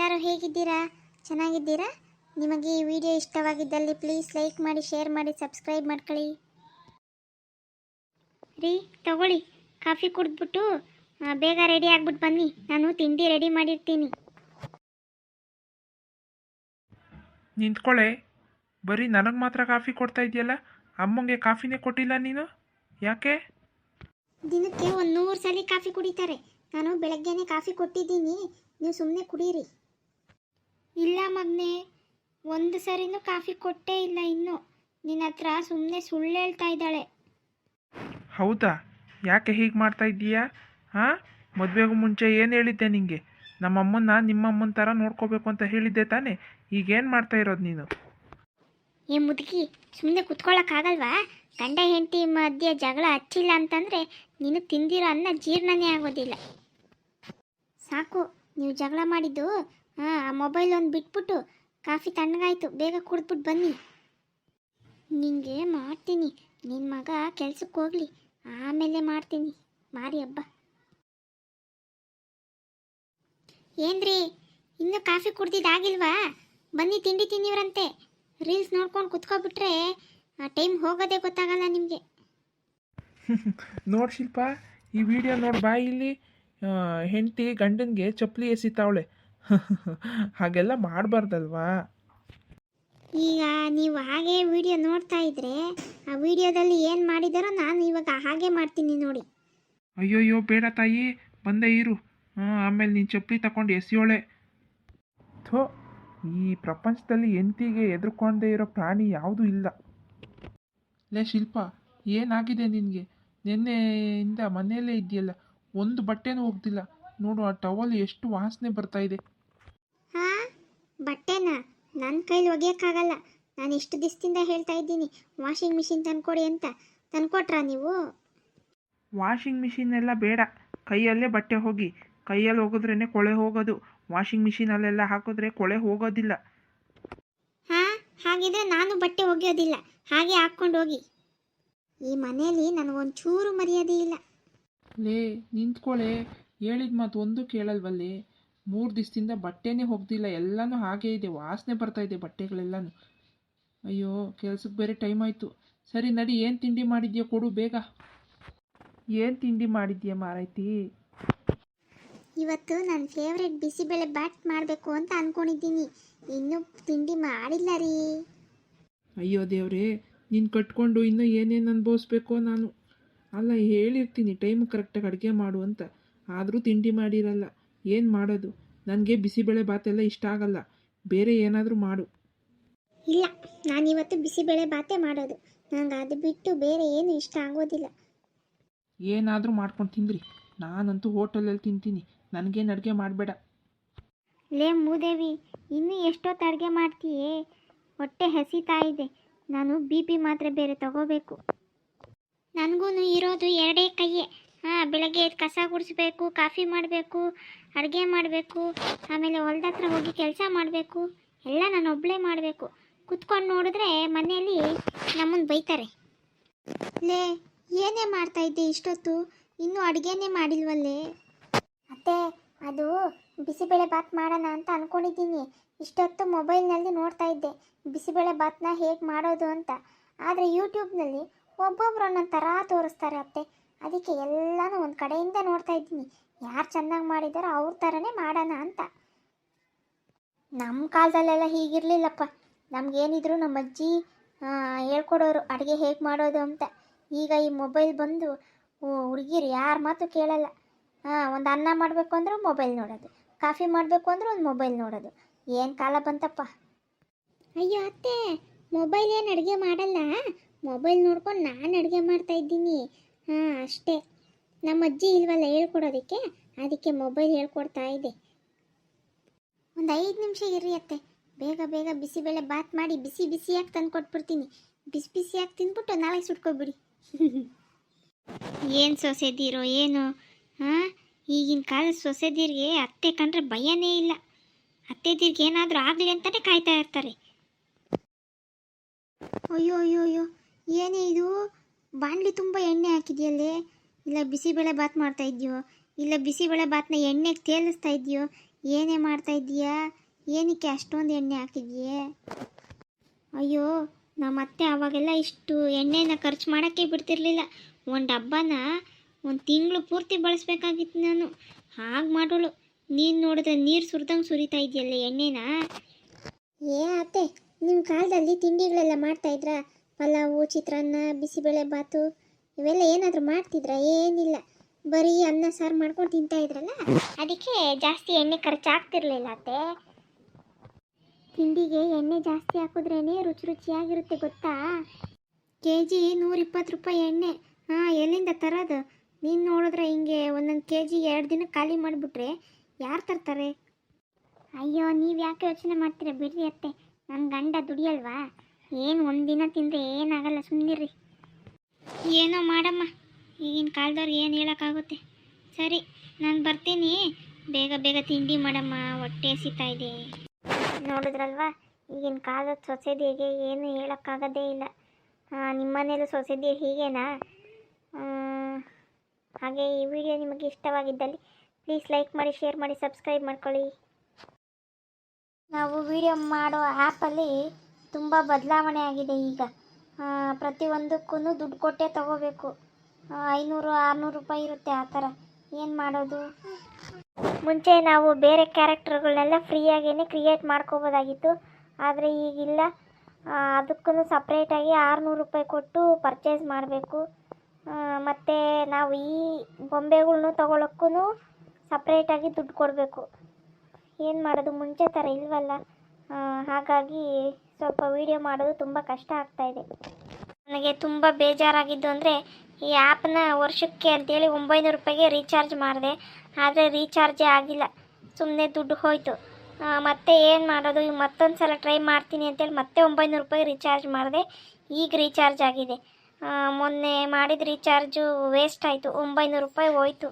ಎಲ್ಲರೂ ಹೇಗಿದ್ದೀರಾ? ಚೆನ್ನಾಗಿದ್ದೀರಾ? ನಿಮಗೆ ಈ ವಿಡಿಯೋ ಇಷ್ಟವಾಗಿದ್ದಲ್ಲಿ ಪ್ಲೀಸ್ ಲೈಕ್ ಮಾಡಿ ಶೇರ್ ಮಾಡಿ ಸಬ್ಸ್ಕ್ರೈಬ್ ಮಾಡ್ಕೊಳ್ಳಿ. ರೀ ತಗೊಳ್ಳಿ. ಕಾಫಿ ಕುಡಿದ್ಬಿಟ್ಟು ಬೇಗ ರೆಡಿ ಆಗ್ಬಿಟ್ಟು ಬನ್ನಿ. ನಾನು ತಿಂಡಿ ರೆಡಿ ಮಾಡಿರ್ತೀನಿ. ನಿಂತ್ಕೊಳ್ಳೆ ಬರೀ ನನಗೆ ಮಾತ್ರ ಕಾಫಿ ಕೊಡ್ತಾ ಇದೆಯಲ್ಲ? ಅಮ್ಮಂಗೆ ಕಾಫಿನೇ ಕೊಟ್ಟಿಲ್ಲ ನೀನು? ಯಾಕೆ? ದಿನಕ್ಕೆ ಒಂದು ನೂರು ಸಲ ಕಾಫಿ ಕುಡಿತಾರೆ. ನಾನು ಬೆಳಗ್ಗೆನೇ ಕಾಫಿ ಕೊಟ್ಟಿದ್ದೀನಿ. ನೀವು ಸುಮ್ಮನೆ ಕುಡೀರಿ. ಇಲ್ಲ ಮಗ್ನೆ ಒಂದು ಸರಿನೂ ಕಾಫಿ ಕೊಟ್ಟೇ ಇಲ್ಲ ಇನ್ನು. ನಿನ್ನ ಹತ್ರ ಸುಮ್ಮನೆ ಸುಳ್ಳು ಹೇಳ್ತಾ ಇದ್ದಾಳೆ. ಹೌದಾ? ಯಾಕೆ ಹೀಗೆ ಮಾಡ್ತಾ ಇದ್ದೀಯಾ? ಹಾಂ? ಮದುವೆಗೂ ಮುಂಚೆ ಏನು ಹೇಳಿದ್ದೆ ನಿಂಗೆ? ನಮ್ಮಮ್ಮನ್ನ ನಿಮ್ಮಮ್ಮನ ಥರ ನೋಡ್ಕೋಬೇಕು ಅಂತ ಹೇಳಿದ್ದೆ ತಾನೇ. ಈಗೇನು ಮಾಡ್ತಾ ಇರೋದು ನೀನು? ಏ ಮುದುಕಿ ಸುಮ್ಮನೆ ಕುತ್ಕೊಳ್ಳೋಕ್ಕಾಗಲ್ವಾ ಗಂಡ ಹೆಂಡತಿ ಮಧ್ಯೆ ಜಗಳ ಹಚ್ಚಿಲ್ಲ ಅಂತಂದರೆ ನೀನು ತಿಂದಿರೋ ಅನ್ನ ಜೀರ್ಣನೇ ಆಗೋದಿಲ್ಲ. ಸಾಕು ನೀವು ಜಗಳ ಮಾಡಿದ್ದು ಹಾಂ, ಆ ಮೊಬೈಲ್ ಒಂದು ಬಿಟ್ಬಿಟ್ಟು ಕಾಫಿ ತಣ್ಣಗಾಯ್ತು, ಬೇಗ ಕುಡಿದ್ಬಿಟ್ಟು ಬನ್ನಿ. ನಿಂಗೆ ಮಾಡ್ತೀನಿ. ನಿನ್ನ ಮಗ ಕೆಲ್ಸಕ್ಕೆ ಹೋಗ್ಲಿ. ಆಮೇಲೆ ಮಾಡ್ತೀನಿ. ಮಾರಿ ಹಬ್ಬ. ಏನ್ರಿ, ಇನ್ನೂ ಕಾಫಿ ಕುಡ್ದಿದ್ದಾಗಿಲ್ವಾ? ಬನ್ನಿ, ತಿಂಡಿ ತಿನ್ನಿವ್ರಂತೆ. ರೀಲ್ಸ್ ನೋಡ್ಕೊಂಡು ಕುತ್ಕೊಬಿಟ್ರೆ ಟೈಮ್ ಹೋಗೋದೇ ಗೊತ್ತಾಗಲ್ಲ ನಿಮಗೆ. ನೋಡಿ ಶಿಲ್ಪ, ಈ ವಿಡಿಯೋ ನೋಡಿ ಬಾ ಇಲ್ಲಿ ಹೆಂಡತಿ ಗಂಡನಿಗೆ ಚಪ್ಪಲಿ ಎಸಿತಾವಳೆ. ಹಾಗೆಲ್ಲ ಮಾಡಬಾರ್ದಲ್ವಾ? ಈಗ ನೀವು ಹಾಗೆ ವಿಡಿಯೋ ನೋಡ್ತಾ ಇದ್ರೆ ಆ ವಿಡಿಯೋದಲ್ಲಿ ಏನು ಮಾಡಿದಾರೋ ನಾನು ಇವಾಗ ಹಾಗೆ ಮಾಡ್ತೀನಿ ನೋಡಿ. ಅಯ್ಯೋಯ್ಯೋ ಬೇಡ ತಾಯಿ ಬಂದೆ ಇರು. ಹಾಂ ಆಮೇಲೆ ನೀನು ಚಪ್ಪಲಿ ತಗೊಂಡು ಎಸೆಯೋಳೆ. ಥೋ ಈ ಪ್ರಪಂಚದಲ್ಲಿ ಎಂತಿಗೆ ಎದುರ್ಕೊಂಡೇ ಇರೋ ಪ್ರಾಣಿ ಯಾವುದೂ ಇಲ್ಲ. ಲೇ ಶಿಲ್ಪ ಏನಾಗಿದೆ ನಿನಗೆ? ನಿನ್ನೆಯಿಂದ ಮನೆಯಲ್ಲೇ ಇದೆಯಲ್ಲ ಒಂದು ಬಟ್ಟೆನೂ ಹೋಗ್ದಿಲ್ಲ. ನೋಡು ಆ ಟವಲ್ ಎಷ್ಟು ವಾಸನೆ ಬರ್ತಾ ಇದೆ. ಹಾ ಬಟ್ಟೆನಾ? ನನ್ನ ಕೈಲಿ ಒಗೆಯೋಕ್ಕಾಗಲ್ಲ. ನಾನು ಇಷ್ಟು ದಿವಸದಿಂದ ಹೇಳ್ತಾ ಇದ್ದೀನಿ. ವಾಷಿಂಗ್ ಮಿಷಿನ್ ತಂದ್ಕೊಡಿ ಅಂತ. ತಂದ್ಕೊಟ್ರಾ ನೀವು? ವಾಷಿಂಗ್ ಮಿಷಿನ್ ಎಲ್ಲ ಬೇಡ. ಕೈಯಲ್ಲೇ ಬಟ್ಟೆ ಹೋಗಿ. ಕೈಯಲ್ಲಿ ಹೋಗಿದ್ರೇ ಕೊಳೆ ಹೋಗೋದು. ವಾಷಿಂಗ್ ಮಿಷಿನಲ್ಲೆಲ್ಲ ಹಾಕಿದ್ರೆ ಕೊಳೆ ಹೋಗೋದಿಲ್ಲ. ಹಾಂ ಹಾಗಿದ್ರೆ ನಾನು ಬಟ್ಟೆ ಒಗೆಯೋದಿಲ್ಲ. ಹಾಗೆ ಹಾಕ್ಕೊಂಡು ಹೋಗಿ. ಈ ಮನೆಯಲ್ಲಿ ನನಗೊಂಚೂರು ಮರ್ಯಾದೆ ಇಲ್ಲ. ಲೇ ನಿಂತ್ಕೊಳ್ಳೆ ಹೇಳಿದ ಮಾತು ಒಂದು ಕೇಳಲ್ವಲ್ಲೇ? ಮೂರು ದಿವಸದಿಂದ ಬಟ್ಟೆನೇ ಹೋಗ್ದಿಲ್ಲ ಎಲ್ಲನೂ ಹಾಗೇ ಇದೆ ವಾಸನೆ ಬರ್ತಾ ಇದೆ ಬಟ್ಟೆಗಳೆಲ್ಲನೂ. ಅಯ್ಯೋ ಕೆಲ್ಸಕ್ಕೆ ಬೇರೆ ಟೈಮ್ ಆಯಿತು. ಸರಿ ನಡಿ ಏನು ತಿಂಡಿ ಮಾಡಿದ್ಯಾ ಕೊಡು ಬೇಗ. ಏನು ತಿಂಡಿ ಮಾಡಿದ್ಯಾ ಮಾರೈತಿ? ಇವತ್ತು ನನ್ನ ಫೇವ್ರೆಟ್ ಬಿಸಿಬೇಳೆ ಬಾತ್ ಮಾಡಬೇಕು ಅಂತ ಅಂದ್ಕೊಂಡಿದ್ದೀನಿ ಇನ್ನೂ ತಿಂಡಿ ಮಾಡಿಲ್ಲ ರೀ. ಅಯ್ಯೋ ದೇವ್ರೇ ನೀನು ಕಟ್ಕೊಂಡು ಇನ್ನೂ ಏನೇನು ಅನುಭವಿಸ್ಬೇಕೋ ನಾನು. ಅಲ್ಲ ಹೇಳಿರ್ತೀನಿ ಟೈಮ್ ಕರೆಕ್ಟಾಗಿ ಅಡುಗೆ ಮಾಡು ಅಂತ. ಆದರೂ ತಿಂಡಿ ಮಾಡಿರಲ್ಲ. ಏನು ಮಾಡೋದು? ನನಗೆ ಬಿಸಿಬೇಳೆ ಭಾತೆಲ್ಲ ಇಷ್ಟ ಆಗಲ್ಲ. ಬೇರೆ ಏನಾದರೂ ಮಾಡು. ಇಲ್ಲ ನಾನಿವತ್ತು ಬಿಸಿಬೇಳೆ ಬಾತೆ ಮಾಡೋದು. ನಂಗೆ ಅದು ಬಿಟ್ಟು ಬೇರೆ ಏನು ಇಷ್ಟ ಆಗೋದಿಲ್ಲ. ಏನಾದರೂ ಮಾಡ್ಕೊಂಡು ತಿಂದ್ರಿ. ನಾನಂತೂ ಹೋಟೆಲಲ್ಲಿ ತಿಂತೀನಿ. ನನಗೇನು ಅಡುಗೆ ಮಾಡಬೇಡ. ಲೇ ಮೂದೇವಿ ಇನ್ನೂ ಎಷ್ಟೊತ್ತು ಅಡುಗೆ ಮಾಡ್ತೀಯೇ? ಹೊಟ್ಟೆ ಹಸಿತಾ ಇದೆ. ನಾನು ಬಿ ಪಿ ಮಾತ್ರೆ ಬೇರೆ ತಗೋಬೇಕು. ನನಗೂ ಇರೋದು ಎರಡೇ ಕೈಯೇ. ಹಾಂ ಬೆಳಗ್ಗೆ ಎದ್ದು ಕಸ ಗುಡಿಸ್ಬೇಕು ಕಾಫಿ ಮಾಡಬೇಕು ಅಡುಗೆ ಮಾಡಬೇಕು ಆಮೇಲೆ ಹೊಲ್ದ ಹತ್ರ ಹೋಗಿ ಕೆಲಸ ಮಾಡಬೇಕು ಎಲ್ಲ ನಾನು ಒಬ್ಬಳೇ ಮಾಡಬೇಕು. ಕುತ್ಕೊಂಡು ನೋಡಿದ್ರೆ ಮನೆಯಲ್ಲಿ ನಮ್ಮನ್ನು ಬೈತಾರೆ. ಲೇ ಏನೇ ಮಾಡ್ತಾ ಇದ್ದೆ ಇಷ್ಟೊತ್ತು? ಇನ್ನೂ ಅಡುಗೆನೇ ಮಾಡಿಲ್ವಲ್ಲೇ? ಅತ್ತೆ ಅದು ಬಿಸಿಬೇಳೆ ಬಾತ್ ಮಾಡೋಣ ಅಂತ ಅಂದ್ಕೊಂಡಿದ್ದೀನಿ ಇಷ್ಟೊತ್ತು ಮೊಬೈಲ್ನಲ್ಲಿ ನೋಡ್ತಾ ಇದ್ದೆ. ಬಿಸಿಬೇಳೆ ಬಾತ್ನ ಹೇಗೆ ಮಾಡೋದು ಅಂತ. ಆದರೆ ಯೂಟ್ಯೂಬ್ನಲ್ಲಿ ಒಬ್ಬೊಬ್ರು ಒಂದೊಂದು ಥರ ತೋರಿಸ್ತಾರೆ ಅತ್ತೆ. ಅದಕ್ಕೆ ಎಲ್ಲನೂ ಒಂದು ಕಡೆಯಿಂದ ನೋಡ್ತಾ ಇದ್ದೀನಿ. ಯಾರು ಚೆನ್ನಾಗಿ ಮಾಡಿದಾರೋ ಅವ್ರ ಥರನೇ ಮಾಡೋಣ ಅಂತ. ನಮ್ಮ ಕಾಲದಲ್ಲೆಲ್ಲ ಹೀಗಿರಲಿಲ್ಲಪ್ಪ. ನಮಗೇನಿದ್ರು ನಮ್ಮ ಅಜ್ಜಿ ಹೇಳ್ಕೊಡೋರು ಅಡುಗೆ ಹೇಗೆ ಮಾಡೋದು ಅಂತ. ಈಗ ಈ ಮೊಬೈಲ್ ಬಂದು ಹುಡುಗಿರು ಯಾರ ಮಾತು ಕೇಳಲ್ಲ. ಹಾಂ ಒಂದು ಅನ್ನ ಮಾಡಬೇಕು ಅಂದ್ರೆ ಮೊಬೈಲ್ ನೋಡೋದು. ಕಾಫಿ ಮಾಡಬೇಕು ಅಂದ್ರೆ ಒಂದು ಮೊಬೈಲ್ ನೋಡೋದು. ಏನು ಕಾಲ ಬಂತಪ್ಪ. ಅಯ್ಯೋ ಅತ್ತೆ, ಮೊಬೈಲ್ ಏನು ಅಡುಗೆ ಮಾಡಲ್ಲ? ಮೊಬೈಲ್ ನೋಡ್ಕೊಂಡು ನಾನು ಅಡುಗೆ ಮಾಡ್ತಾ ಇದ್ದೀನಿ. ಹಾಂ, ಅಷ್ಟೇ. ನಮ್ಮ ಅಜ್ಜಿ ಇಲ್ವಲ್ಲ ಹೇಳ್ಕೊಡೋದಕ್ಕೆ? ಅದಕ್ಕೆ ಮೊಬೈಲ್ ಹೇಳ್ಕೊಡ್ತಾ ಇದೆ. ಒಂದು ಐದು ನಿಮಿಷ ಇರ್ರಿ ಅತ್ತೆ. ಬೇಗ ಬೇಗ ಬಿಸಿಬೇಳೆ ಬಾತ್ ಮಾಡಿ ಬಿಸಿ ಬಿಸಿಯಾಗಿ ತಂದು ಕೊಟ್ಬಿಡ್ತೀನಿ. ಬಿಸಿ ಬಿಸಿಯಾಗಿ ತಿಂದ್ಬಿಟ್ಟು ನಾಳೆ ಸುಟ್ಕೊಬಿಡಿ. ಏನು ಸೊಸೆದಿರೋ ಏನು? ಹಾಂ, ಈಗಿನ ಕಾಲದ ಸೊಸೆದಿರಿಗೆ ಅತ್ತೆ ಕಂಡ್ರೆ ಭಯನೇ ಇಲ್ಲ. ಅತ್ತೆದಿರ್ಗೆ ಏನಾದರೂ ಆಗಲಿ ಅಂತಲೇ ಕಾಯ್ತಾ ಇರ್ತಾರೆ. ಅಯ್ಯೋ ಅಯ್ಯೋ ಅಯ್ಯೋ. ಏನೇ ಇದು? ಬಾಣಲಿ ತುಂಬ ಎಣ್ಣೆ ಹಾಕಿದೆಯಲ್ಲೇ? ಇಲ್ಲ ಬಿಸಿಬೇಳೆ ಬಾತ್ ಮಾಡ್ತಾ ಇದೆಯೋ? ಇಲ್ಲ ಬಿಸಿಬೇಳೆ ಬಾತ್ನ ಎಣ್ಣೆಗೆ ತೇಲಿಸ್ತಾ ಇದೆಯೋ? ಏನೇ ಮಾಡ್ತಾ ಇದ್ದೀಯಾ? ಏನಕ್ಕೆ ಅಷ್ಟೊಂದು ಎಣ್ಣೆ ಹಾಕಿದ್ಯೆ? ಅಯ್ಯೋ ನಮ್ಮ ಅತ್ತೆ ಅವಾಗೆಲ್ಲ ಇಷ್ಟು ಎಣ್ಣೆನ ಖರ್ಚು ಮಾಡೋಕ್ಕೆ ಬಿಡ್ತಿರ್ಲಿಲ್ಲ. ಒಂದು ಡಬ್ಬನ ಒಂದು ತಿಂಗಳು ಪೂರ್ತಿ ಬಳಸ್ಬೇಕಾಗಿತ್ತು ನಾನು. ಹಾಗೆ ಮಾಡೋಳು. ನೀನು ನೋಡಿದ್ರೆ ನೀರು ಸುರಿದಂಗೆ ಸುರಿತಾ ಇದೆಯಲ್ಲ ಎಣ್ಣೆನ? ಏ ಅತ್ತೆ ನಿಮ್ಮ ಕಾಲದಲ್ಲಿ ತಿಂಡಿಗಳೆಲ್ಲ ಮಾಡ್ತಾ ಇದ್ರಾ? ಪಲಾವು ಚಿತ್ರಾನ್ನ, ಬಿಸಿಬೇಳೆ ಬಾತು ಇವೆಲ್ಲ ಏನಾದರೂ ಮಾಡ್ತಿದ್ರಾ? ಏನಿಲ್ಲ. ಬರೀ ಅನ್ನ, ಸಾರು ಮಾಡ್ಕೊಂಡು ತಿಂತಾ ಇದ್ರಲ್ಲ? ಅದಕ್ಕೆ ಜಾಸ್ತಿ ಎಣ್ಣೆ ಖರ್ಚಾಗ್ತಿರ್ಲಿಲ್ಲ ಅತ್ತೆ. ತಿಂಡಿಗೆ ಎಣ್ಣೆ ಜಾಸ್ತಿ ಹಾಕಿದ್ರೇನೆ ರುಚಿ ರುಚಿಯಾಗಿರುತ್ತೆ, ಗೊತ್ತಾ? ಕೆ ಜಿ ನೂರಿಪ್ಪತ್ತು ರೂಪಾಯಿ ಎಣ್ಣೆ. ಹಾಂ, ಎಲ್ಲಿಂದ ತರೋದು? ನೀನು ನೋಡಿದ್ರೆ ಹಿಂಗೆ ಒಂದೊಂದು ಕೆ ಜಿ ಎರಡು ದಿನ ಖಾಲಿ ಮಾಡಿಬಿಟ್ರೆ ಯಾರು ತರ್ತಾರೆ? ಅಯ್ಯೋ ನೀವು ಯಾಕೆ ಯೋಚನೆ ಮಾಡ್ತೀರಾ? ಬಿಡ್ರಿ ಅತ್ತೆ. ನನ್ನ ಗಂಡ ದುಡಿಯಲ್ವಾ? ಏನು ಒಂದಿನ ತಿಂದರೆ ಏನಾಗಲ್ಲ ಸುಮ್ಮನಿರಿ ಏನೋ ಮಾಡಮ್ಮ, ಈಗಿನ ಕಾಲದವ್ರಿಗೆ ಏನು ಹೇಳೋಕ್ಕಾಗುತ್ತೆ. ಸರಿ, ನಾನು ಬರ್ತೀನಿ. ಬೇಗ ಬೇಗ ತಿಂಡಿ ಮಾಡಮ್ಮ, ಹೊಟ್ಟೆ ಇದೆ. ನೋಡಿದ್ರಲ್ವಾ, ಈಗಿನ ಕಾಲದ ಸೊಸೆದಿಗೆ ಏನು ಹೇಳೋಕ್ಕಾಗೋದೇ ಇಲ್ಲ. ನಿಮ್ಮ ಮನೇಲೂ ಸೊಸೆದಿ ಹೀಗೇನಾ? ಹಾಗೆ ಈ ವಿಡಿಯೋ ನಿಮಗೆ ಇಷ್ಟವಾಗಿದ್ದಲ್ಲಿ ಪ್ಲೀಸ್ ಲೈಕ್ ಮಾಡಿ, ಶೇರ್ ಮಾಡಿ, ಸಬ್ಸ್ಕ್ರೈಬ್ ಮಾಡ್ಕೊಳ್ಳಿ. ನಾವು ವಿಡಿಯೋ ಮಾಡೋ ಆ್ಯಪಲ್ಲಿ ತುಂಬ ಬದಲಾವಣೆ ಆಗಿದೆ ಈಗ. ಪ್ರತಿಯೊಂದಕ್ಕೂ ದುಡ್ಡು ಕೊಟ್ಟೇ ತಗೋಬೇಕು. ಐನೂರು, ಆರುನೂರು ರೂಪಾಯಿ ಇರುತ್ತೆ ಆ ಥರ. ಏನು ಮಾಡೋದು? ಮುಂಚೆ ನಾವು ಬೇರೆ ಕ್ಯಾರೆಕ್ಟರ್ಗಳನ್ನೆಲ್ಲ ಫ್ರೀಯಾಗೇ ಕ್ರಿಯೇಟ್ ಮಾಡ್ಕೋಬೋದಾಗಿತ್ತು. ಆದರೆ ಈಗಿಲ್ಲ. ಅದಕ್ಕೂ ಸಪ್ರೇಟಾಗಿ ಆರುನೂರು ರೂಪಾಯಿ ಕೊಟ್ಟು ಪರ್ಚೇಸ್ ಮಾಡಬೇಕು. ಮತ್ತು ನಾವು ಈ ಬೊಂಬೆಗಳ್ನು ತೊಗೊಳಕ್ಕೂ ಸಪ್ರೇಟಾಗಿ ದುಡ್ಡು ಕೊಡಬೇಕು. ಏನು ಮಾಡೋದು? ಮುಂಚೆ ಥರ ಇಲ್ವಲ್ಲ. ಹಾಗಾಗಿ ಸ್ವಲ್ಪ ವೀಡಿಯೋ ಮಾಡೋದು ತುಂಬ ಕಷ್ಟ ಆಗ್ತಾಯಿದೆ ನನಗೆ ತುಂಬ ಬೇಜಾರಾಗಿದ್ದು ಅಂದರೆ, ಈ ಆ್ಯಪ್ನ ವರ್ಷಕ್ಕೆ ಅಂತೇಳಿ ಒಂಬೈನೂರು ರೂಪಾಯಿಗೆ ರೀಚಾರ್ಜ್ ಮಾಡಿದೆ. ಆದರೆ ರೀಚಾರ್ಜೇ ಆಗಿಲ್ಲ. ಸುಮ್ಮನೆ ದುಡ್ಡು ಹೋಯಿತು. ಮತ್ತೆ ಏನು ಮಾಡೋದು? ಮತ್ತೊಂದು ಸಲ ಟ್ರೈ ಮಾಡ್ತೀನಿ ಅಂತೇಳಿ ಮತ್ತೆ ಒಂಬೈನೂರು ರೂಪಾಯಿ ರೀಚಾರ್ಜ್ ಮಾಡಿದೆ. ಈಗ ರೀಚಾರ್ಜ್ ಆಗಿದೆ. ಮೊನ್ನೆ ಮಾಡಿದ ರೀಚಾರ್ಜು ವೇಸ್ಟ್ ಆಯಿತು. ಒಂಬೈನೂರು ರೂಪಾಯಿ ಹೋಯ್ತು.